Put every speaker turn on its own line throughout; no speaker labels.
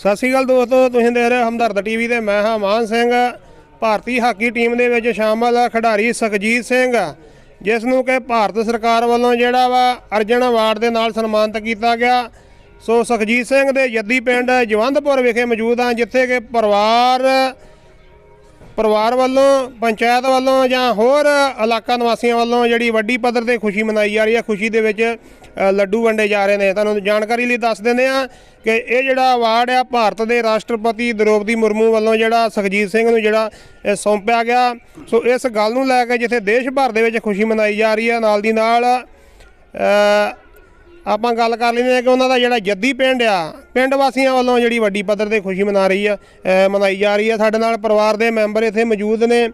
ਸਤਿ ਸ਼੍ਰੀ ਅਕਾਲ ਦੋਸਤੋ, ਤੁਸੀਂ ਦੇਖ ਰਹੇ ਹੋ ਹਮਦਰਦ ਟੀਵੀ ਤੇ ਮੈਂ ਹਾਂ ਮਾਨ ਸਿੰਘ। ਭਾਰਤੀ ਹਾਕੀ ਟੀਮ ਦੇ ਵਿੱਚ ਸ਼ਾਮਲ ਖਿਡਾਰੀ ਸੁਖਜੀਤ ਸਿੰਘ, ਜਿਸ ਨੂੰ ਕਿ ਭਾਰਤ ਸਰਕਾਰ ਵੱਲੋਂ ਜਿਹੜਾ ਵਾ ਅਰਜਨ ਅਵਾਰਡ ਦੇ ਨਾਲ ਸਨਮਾਨਿਤ ਕੀਤਾ ਗਿਆ। ਸੋ ਸੁਖਜੀਤ ਸਿੰਘ ਦੇ ਜੱਦੀ ਪਿੰਡ ਜਵੰਦਪੁਰ ਵਿਖੇ ਮੌਜੂਦ ਹਾਂ ਜਿੱਥੇ ਕਿ ਪਰਿਵਾਰ ਪਰਿਵਾਰ ਵੱਲੋਂ, ਪੰਚਾਇਤ ਵੱਲੋਂ ਜਾਂ ਹੋਰ ਇਲਾਕਾ ਨਿਵਾਸੀਆਂ ਵੱਲੋਂ ਜਿਹੜੀ ਵੱਡੀ ਪੱਧਰ ਤੇ ਖੁਸ਼ੀ ਮਨਾਈ ਜਾ ਰਹੀ ਹੈ, ਖੁਸ਼ੀ ਦੇ ਵਿੱਚ ਲੱਡੂ ਵੰਡੇ ਜਾ ਰਹੇ ਨੇ। ਤੁਹਾਨੂੰ ਜਾਣਕਾਰੀ ਲਈ ਦੱਸ ਦਿੰਦੇ ਆ ਕਿ ਇਹ ਜਿਹੜਾ ਅਵਾਰਡ ਆ, ਭਾਰਤ ਦੇ ਰਾਸ਼ਟਰਪਤੀ ਦ੍ਰੋਪਦੀ ਮੁਰਮੂ ਵੱਲੋਂ ਜਿਹੜਾ ਸੁਖਜੀਤ ਸਿੰਘ ਨੂੰ ਜਿਹੜਾ ਸੌਂਪਿਆ ਗਿਆ। ਸੋ ਇਸ ਗੱਲ ਨੂੰ ਲੈ ਕੇ ਜਿੱਥੇ ਦੇਸ਼ ਭਰ ਦੇ ਵਿੱਚ ਖੁਸ਼ੀ ਮਨਾਈ ਜਾ ਰਹੀ ਹੈ, ਨਾਲ ਦੀ ਨਾਲ ਆਪਾਂ ਗੱਲ ਕਰ ਲੈਂਦੇ ਹਾਂ ਕਿ ਉਹਨਾਂ ਦਾ ਜਿਹੜਾ ਜੱਦੀ ਪਿੰਡ ਆ ਪਿੰਡ ਵਾਸੀਆਂ ਵੱਲੋਂ ਜਿਹੜੀ ਵੱਡੀ ਪੱਧਰ ਤੇ ਖੁਸ਼ੀ ਮਨਾ ਰਹੀ ਆ ਮਨਾਈ ਜਾ ਰਹੀ ਆ। ਸਾਡੇ ਨਾਲ ਪਰਿਵਾਰ ਦੇ ਮੈਂਬਰ ਇੱਥੇ ਮੌਜੂਦ ਨੇ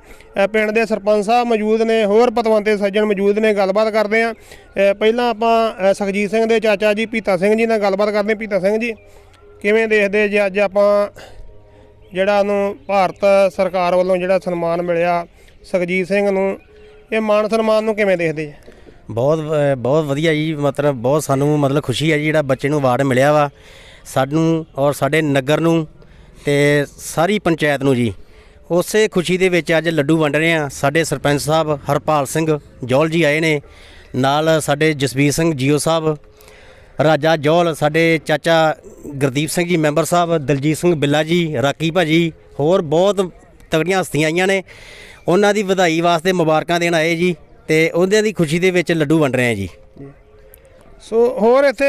ਪਿੰਡ ਦੇ ਸਰਪੰਚ ਸਾਹਿਬ ਮੌਜੂਦ ਨੇ ਹੋਰ ਪਤਵੰਤੇ ਸੱਜਣ ਮੌਜੂਦ ਨੇ ਗੱਲਬਾਤ ਕਰਦੇ ਆ ਪਹਿਲਾਂ ਆਪਾਂ ਅ, ਸੁਖਜੀਤ ਸਿੰਘ ਦੇ ਚਾਚਾ ਜੀ ਪੀਤਾ ਸਿੰਘ ਜੀ ਨਾਲ ਗੱਲਬਾਤ ਕਰਦੇ ਹਾਂ। ਪੀਤਾ ਸਿੰਘ ਜੀ ਕਿਵੇਂ ਦੇਖਦੇ ਜੇ ਅੱਜ ਆਪਾਂ ਜਿਹੜਾ ਨੂੰ ਭਾਰਤ ਸਰਕਾਰ ਵੱਲੋਂ ਜਿਹੜਾ ਸਨਮਾਨ ਮਿਲਿਆ ਸੁਖਜੀਤ ਸਿੰਘ ਨੂੰ ਇਹ ਮਾਣ ਸਨਮਾਨ ਨੂੰ ਕਿਵੇਂ ਦੇਖਦੇ ਜੀ?
ਬਹੁਤ ਬਹੁਤ ਵਧੀਆ ਜੀ, ਮਤਲਬ ਬਹੁਤ ਸਾਨੂੰ ਮਤਲਬ ਖੁਸ਼ੀ ਹੈ ਜੀ ਜਿਹੜਾ ਬੱਚੇ ਨੂੰ ਅਵਾਰਡ ਮਿਲਿਆ ਵਾ, ਸਾਨੂੰ ਔਰ ਸਾਡੇ ਨਗਰ ਨੂੰ ਤੇ ਸਾਰੀ ਪੰਚਾਇਤ ਨੂੰ ਜੀ। ਉਸੇ ਖੁਸ਼ੀ ਦੇ ਵਿੱਚ ਅੱਜ ਲੱਡੂ ਵੰਡ ਰਹੇ ਆ ਸਾਡੇ ਸਰਪੰਚ ਸਾਹਿਬ ਹਰਪਾਲ ਸਿੰਘ ਜੋਲ ਜੀ ਆਏ ਨੇ, ਨਾਲ ਸਾਡੇ ਜਸਬੀਰ ਸਿੰਘ ਜੀਓ ਸਾਹਿਬ, ਰਾਜਾ ਜੋਲ ਸਾਡੇ ਚਾਚਾ ਗੁਰਦੀਪ ਸਿੰਘ ਜੀ ਮੈਂਬਰ ਸਾਹਿਬ, ਦਲਜੀਤ ਸਿੰਘ ਬਿੱਲਾ ਜੀ, ਰਾਕੀ ਭਾਜੀ, ਹੋਰ ਬਹੁਤ ਤਗੜੀਆਂ ਹਸਤੀਆਂ ਆਈਆਂ ਨੇ। ਉਹਨਾਂ ਦੀ ਵਧਾਈ ਵਾਸਤੇ ਮੁਬਾਰਕਾਂ ਦੇਣ ਆਏ ਜੀ। ਤੇ ਉਹਦੇ ਦੀ ਖੁਸ਼ੀ ਦੇ ਵਿੱਚ ਲੱਡੂ ਵੰਡ ਰਹੇ ਆ ਜੀ।
ਸੋ ਹੋਰ ਇੱਥੇ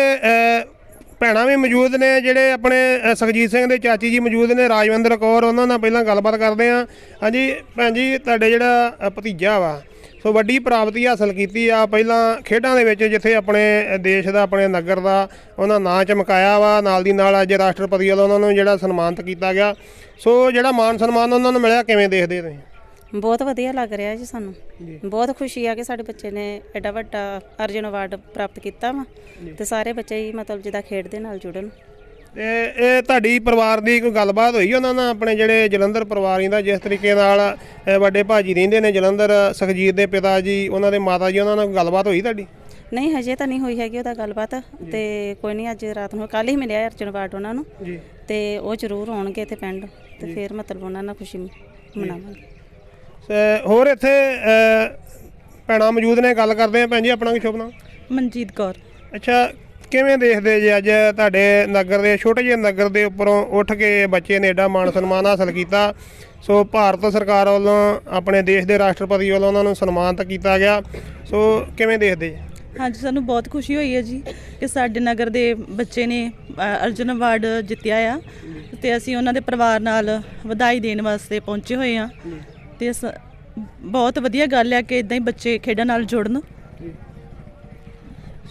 ਭੈਣਾਂ ਵੀ ਮੌਜੂਦ ਨੇ, ਜਿਹੜੇ ਆਪਣੇ ਸੁਖਜੀਤ ਸਿੰਘ ਦੇ ਚਾਚੀ ਜੀ ਮੌਜੂਦ ਨੇ, ਰਾਜਵਿੰਦਰ ਕੌਰ, ਉਹਨਾਂ ਨਾਲ ਪਹਿਲਾਂ ਗੱਲਬਾਤ ਕਰਦੇ ਹਾਂ। ਹਾਂਜੀ, ਭੈਣ ਜੀ, ਤੁਹਾਡੇ ਜਿਹੜਾ ਭਤੀਜਾ ਵਾ, ਸੋ ਵੱਡੀ ਪ੍ਰਾਪਤੀ ਹਾਸਲ ਕੀਤੀ ਆ। ਪਹਿਲਾਂ ਖੇਡਾਂ ਦੇ ਵਿੱਚ ਜਿੱਥੇ ਆਪਣੇ ਦੇਸ਼ ਦਾ, ਆਪਣੇ ਨਗਰ ਦਾ ਉਹਨਾਂ ਨਾਂ ਚਮਕਾਇਆ ਵਾ, ਨਾਲ ਦੀ ਨਾਲ ਅੱਜ ਰਾਸ਼ਟਰਪਤੀ ਵੱਲੋਂ ਉਹਨਾਂ ਨੂੰ ਜਿਹੜਾ ਸਨਮਾਨਿਤ ਕੀਤਾ ਗਿਆ। ਸੋ ਜਿਹੜਾ ਮਾਨ ਸਨਮਾਨ ਉਹਨਾਂ ਨੂੰ ਮਿਲਿਆ, ਕਿਵੇਂ ਦੇਖਦੇ ਤੁਸੀਂ?
ਬਹੁਤ ਵਧੀਆ ਲੱਗ ਰਿਹਾ ਜੀ ਸਾਨੂੰ। ਬਹੁਤ ਖੁਸ਼ੀ ਆ ਕਿ ਸਾਡੇ ਬੱਚੇ ਨੇ ਐਡਾ ਵੱਡਾ ਅਰਜਨ ਅਵਾਰਡ ਪ੍ਰਾਪਤ ਕੀਤਾ ਵਾ ਤੇ ਸਾਰੇ ਬੱਚੇ ਹੀ ਮਤਲਬ ਜਿਹਦਾ ਖੇਡ ਦੇ ਨਾਲ ਜੁੜਨ।
ਤੇ ਇਹ ਤੁਹਾਡੀ ਪਰਿਵਾਰ ਦੀ ਕੋਈ ਗੱਲਬਾਤ ਹੋਈ ਉਹਨਾਂ ਨਾਲ? ਆਪਣੇ ਜਿਹੜੇ ਜਲੰਧਰ ਪਰਿਵਾਰੀ ਦਾ ਜਿਸ ਤਰੀਕੇ ਨਾਲ ਇਹ ਵੱਡੇ ਭਾਜੀ ਰਹਿੰਦੇ ਨੇ ਜਲੰਧਰ ਸੁਖਜੀਤ ਦੇ ਪਿਤਾ ਜੀ ਉਹਨਾਂ ਦੇ ਮਾਤਾ ਜੀ ਉਹਨਾਂ ਨਾਲ ਕੋਈ ਗੱਲਬਾਤ ਹੋਈ ਤੁਹਾਡੀ?
ਨਹੀਂ ਹਜੇ ਤਾਂ ਨਹੀਂ ਹੋਈ ਹੈਗੀ ਉਹਦਾ ਗੱਲਬਾਤ ਤੇ ਕੋਈ ਨਹੀਂ ਅੱਜ ਰਾਤ ਨੂੰ ਕੱਲ ਹੀ ਮਿਲਿਆ ਅਰਜਨ ਅਵਾਰਡ ਉਹਨਾਂ ਨੂੰ
ਜੀ।
ਤੇ ਉਹ ਜ਼ਰੂਰ ਆਉਣਗੇ ਤੇ ਪਿੰਡ ਤੇ ਫਿਰ ਮਤਲਬ ਉਹਨਾਂ ਨਾਲ ਖੁਸ਼ੀ ਮਨਾਵਾਂਗੇ।
ਹੋਰ ਇੱਥੇ ਭੈਣਾਂ ਮੌਜੂਦ ਨੇ ਗੱਲ ਕਰਦੇ ਆ ਭੈਣ ਜੀ ਆਪਣਾ ਕੀ ਸ਼ੁਭ ਨਾਮ?
ਮਨਜੀਤ ਕੌਰ।
ਅੱਛਾ ਕਿਵੇਂ ਦੇਖਦੇ ਜੇ ਅੱਜ ਤੁਹਾਡੇ ਨਗਰ ਦੇ ਛੋਟੇ ਜਿਹੇ ਨਗਰ ਦੇ ਉੱਪਰੋਂ ਉੱਠ ਕੇ ਬੱਚੇ ਨੇ ਏਡਾ ਮਾਣ ਸਨਮਾਨ ਹਾਸਲ ਕੀਤਾ। ਸੋ ਭਾਰਤ ਸਰਕਾਰ ਵੱਲੋਂ ਆਪਣੇ ਦੇਸ਼ ਦੇ ਰਾਸ਼ਟਰਪਤੀ ਵੱਲੋਂ ਉਹਨਾਂ ਨੂੰ ਸਨਮਾਨਿਤ ਕੀਤਾ ਗਿਆ। ਸੋ ਕਿਵੇਂ ਦੇਖਦੇ ਜੀ?
ਹਾਂਜੀ ਸਾਨੂੰ ਬਹੁਤ ਖੁਸ਼ੀ ਹੋਈ ਹੈ ਜੀ ਕਿ ਸਾਡੇ ਨਗਰ ਦੇ ਬੱਚੇ ਨੇ ਅਰਜੁਨ ਅਵਾਰਡ ਜਿੱਤਿਆ ਆ। ਤੇ ਅਸੀਂ ਉਹਨਾਂ ਦੇ ਪਰਿਵਾਰ ਨਾਲ ਵਧਾਈ ਦੇਣ ਵਾਸਤੇ ਪਹੁੰਚੇ ਹੋਏ ਆ ਤੇ ਸ- ਬਹੁਤ ਵਧੀਆ ਗੱਲ ਹੈ ਕਿ ਇਦਾਂ ਹੀ ਬੱਚੇ ਖੇਡਾਂ ਨਾਲ ਜੁੜਨ।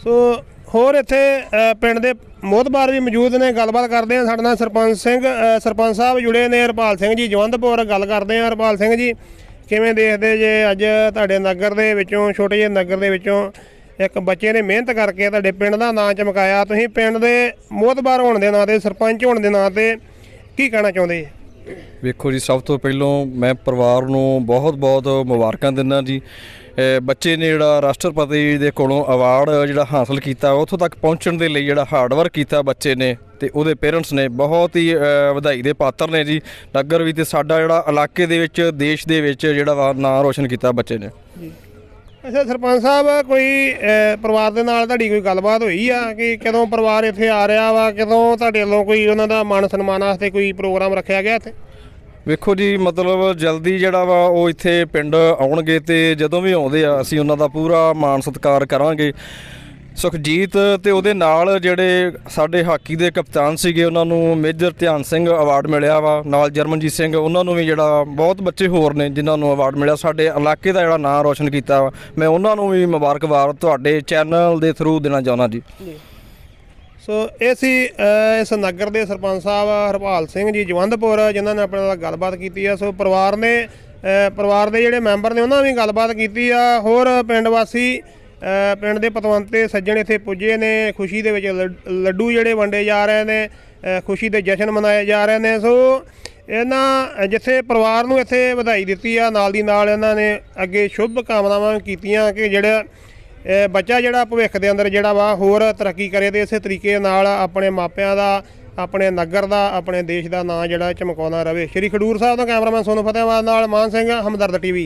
ਸੋ ਹੋਰ ਇੱਥੇ ਅ, ਪਿੰਡ ਦੇ ਮੋਹਤਬਾਰ ਵੀ ਮੌਜੂਦ ਨੇ ਗੱਲਬਾਤ ਕਰਦੇ ਆ ਸਾਡੇ ਨਾਲ ਸਰਪੰਚ ਸਿੰਘ ਅ, ਸਰਪੰਚ ਸਾਹਿਬ ਜੁੜੇ ਨੇ ਹਰਪਾਲ ਸਿੰਘ ਜੀ ਜਵੰਦਪੁਰ ਗੱਲ ਕਰਦੇ ਆ ਹਰਪਾਲ ਸਿੰਘ ਜੀ ਕਿਵੇਂ ਦੇਖਦੇ ਜੇ ਅੱਜ ਤੁਹਾਡੇ ਨਗਰ ਦੇ ਵਿੱਚੋਂ ਛੋਟੇ ਜਿਹੇ ਨਗਰ ਦੇ ਵਿੱਚੋਂ ਇੱਕ ਬੱਚੇ ਨੇ ਮਿਹਨਤ ਕਰਕੇ ਤੁਹਾਡੇ ਪਿੰਡ ਦਾ ਨਾਂ ਚਮਕਾਇਆ? ਤੁਸੀਂ ਪਿੰਡ ਦੇ ਮੋਹਤਬਾਰ ਹੋਣ ਦੇ ਨਾਂ ਤੇ ਸਰਪੰਚ ਹੋਣ ਦੇ ਨਾਂ ਤੇ ਕੀ ਕਹਿਣਾ ਚਾਹੁੰਦੇ? ਜੀ
ਵੇਖੋ ਜੀ, ਸਭ ਤੋਂ ਪਹਿਲਾਂ ਮੈਂ ਪਰਿਵਾਰ ਨੂੰ ਬਹੁਤ-ਬਹੁਤ ਮੁਬਾਰਕਾਂ ਦਿੰਦਾ ਜੀ। ਬੱਚੇ ਨੇ ਜਿਹੜਾ ਰਾਸ਼ਟਰਪਤੀ ਦੇ ਕੋਲੋਂ ਅਵਾਰਡ ਜਿਹੜਾ ਹਾਸਲ ਕੀਤਾ, ਉੱਥੋਂ ਤੱਕ ਪਹੁੰਚਣ ਦੇ ਲਈ ਜਿਹੜਾ ਹਾਰਡ ਵਰਕ ਕੀਤਾ ਬੱਚੇ ਨੇ ਤੇ ਉਹਦੇ ਪੇਰੈਂਟਸ ਨੇ ਬਹੁਤ ਹੀ ਵਧਾਈ ਦੇ ਪਾਤਰ ਨੇ ਜੀ। ਨਗਰ ਵੀ ਤੇ ਸਾਡਾ ਜਿਹੜਾ ਇਲਾਕੇ ਦੇ ਵਿੱਚ, ਦੇਸ਼ ਦੇ ਵਿੱਚ ਜਿਹੜਾ ਵਾ ਨਾਂ ਰੋਸ਼ਨ ਕੀਤਾ ਬੱਚੇ ਨੇ।
ਅੱਛਾ, ਸਰਪੰਚ ਸਾਹਿਬ, ਕੋਈ ਪਰਿਵਾਰ ਦੇ ਨਾਲ ਤੁਹਾਡੀ ਕੋਈ ਗੱਲਬਾਤ ਹੋਈ ਆ ਕਿ ਕਦੋਂ ਪਰਿਵਾਰ ਇੱਥੇ ਆ ਰਿਹਾ ਵਾ? ਕਦੋਂ ਤੁਹਾਡੇ ਵੱਲੋਂ ਕੋਈ ਉਹਨਾਂ ਦਾ ਮਾਣ ਸਨਮਾਨ ਵਾਸਤੇ ਕੋਈ ਪ੍ਰੋਗਰਾਮ ਰੱਖਿਆ ਗਿਆ ਇੱਥੇ?
ਵੇਖੋ ਜੀ, ਮਤਲਬ ਜਲਦੀ ਜਿਹੜਾ ਵਾ ਉਹ ਇੱਥੇ ਪਿੰਡ ਆਉਣਗੇ ਤੇ ਜਦੋਂ ਵੀ ਆਉਂਦੇ ਆ, ਅਸੀਂ ਉਹਨਾਂ ਦਾ ਪੂਰਾ ਮਾਣ ਸਤਿਕਾਰ ਕਰਾਂਗੇ। ਸੁਖਜੀਤ ਤੇ ਉਹਦੇ ਨਾਲ ਜਿਹੜੇ ਸਾਡੇ ਹਾਕੀ ਦੇ ਕਪਤਾਨ ਸੀਗੇ, ਉਹਨਾਂ ਨੂੰ ਮੇਜਰ ਧਿਆਨ ਸਿੰਘ ਅਵਾਰਡ ਮਿਲਿਆ ਵਾ। ਨਾਲ ਜਰਮਨਜੀਤ ਸਿੰਘ, ਉਹਨਾਂ ਨੂੰ ਵੀ ਜਿਹੜਾ ਬਹੁਤ ਬੱਚੇ ਹੋਰ ਨੇ, ਜਿਨ੍ਹਾਂ ਨੂੰ ਅਵਾਰਡ ਮਿਲਿਆ। ਸਾਡੇ ਇਲਾਕੇ ਦਾ ਜਿਹੜਾ ਨਾਂ ਰੋਸ਼ਨ ਕੀਤਾ ਵਾ। ਮੈਂ ਉਹਨਾਂ ਨੂੰ ਵੀ ਮੁਬਾਰਕਬਾਦ ਤੁਹਾਡੇ ਚੈਨਲ ਦੇ ਥਰੂ ਦੇਣਾ ਚਾਹੁੰਦਾ ਜੀ।
ਸੋ ਇਹ ਸੀ ਇਸ ਨਗਰ ਦੇ ਸਰਪੰਚ ਸਾਹਿਬ ਹਰਪਾਲ ਸਿੰਘ ਜੀ ਜਵੰਦਪੁਰ, ਜਿਨ੍ਹਾਂ ਨੇ ਆਪਣੇ ਨਾਲ ਗੱਲਬਾਤ ਕੀਤੀ ਆ। ਸੋ ਪਰਿਵਾਰ ਨੇ ਪਰਿਵਾਰ ਦੇ ਜਿਹੜੇ ਮੈਂਬਰ ਨੇ, ਉਹਨਾਂ ਵੀ ਗੱਲਬਾਤ ਕੀਤੀ ਆ। ਹੋਰ ਪਿੰਡ ਵਾਸੀ ਪਿੰਡ ਦੇ ਪਤਵੰਤੇ ਸੱਜਣ ਇੱਥੇ ਪੁੱਜੇ ਨੇ। ਖੁਸ਼ੀ ਦੇ ਵਿੱਚ ਲੱਡ- ਲੱਡੂ ਜਿਹੜੇ ਵੰਡੇ ਜਾ ਰਹੇ ਨੇ ਖੁਸ਼ੀ ਦੇ ਜਸ਼ਨ ਮਨਾਏ ਜਾ ਰਹੇ ਨੇ। ਸੋ ਇਹਨਾਂ, ਜਿੱਥੇ ਪਰਿਵਾਰ ਨੂੰ ਇੱਥੇ ਵਧਾਈ ਦਿੱਤੀ ਆ, ਨਾਲ ਦੀ ਨਾਲ ਇਹਨਾਂ ਨੇ ਅੱਗੇ ਸ਼ੁਭ ਕਾਮਨਾਵਾਂ ਕੀਤੀਆਂ ਕਿ ਜਿਹੜਾ ਬੱਚਾ ਜਿਹੜਾ ਭਵਿੱਖ ਦੇ ਅੰਦਰ ਜਿਹੜਾ ਵਾ, ਹੋਰ ਤਰੱਕੀ ਕਰੇ ਤੇ ਇਸੇ ਤਰੀਕੇ ਨਾਲ ਆਪਣੇ ਮਾਪਿਆਂ ਦਾ, ਆਪਣੇ ਨਗਰ ਦਾ, ਆਪਣੇ ਦੇਸ਼ ਦਾ ਨਾਂ ਜਿਹੜਾ ਚਮਕਾਉਂਦਾ ਰਵੇ ਸ਼੍ਰੀ ਖਡੂਰ ਸਾਹਿਬ ਦਾ ਕੈਮਰਾਮੈਨ ਸੋਨੂੰ ਫਤਿਹਵਾਦ ਨਾਲ ਮਾਨ ਸਿੰਘ, ਹਮਦਰਦ ਟੀਵੀ।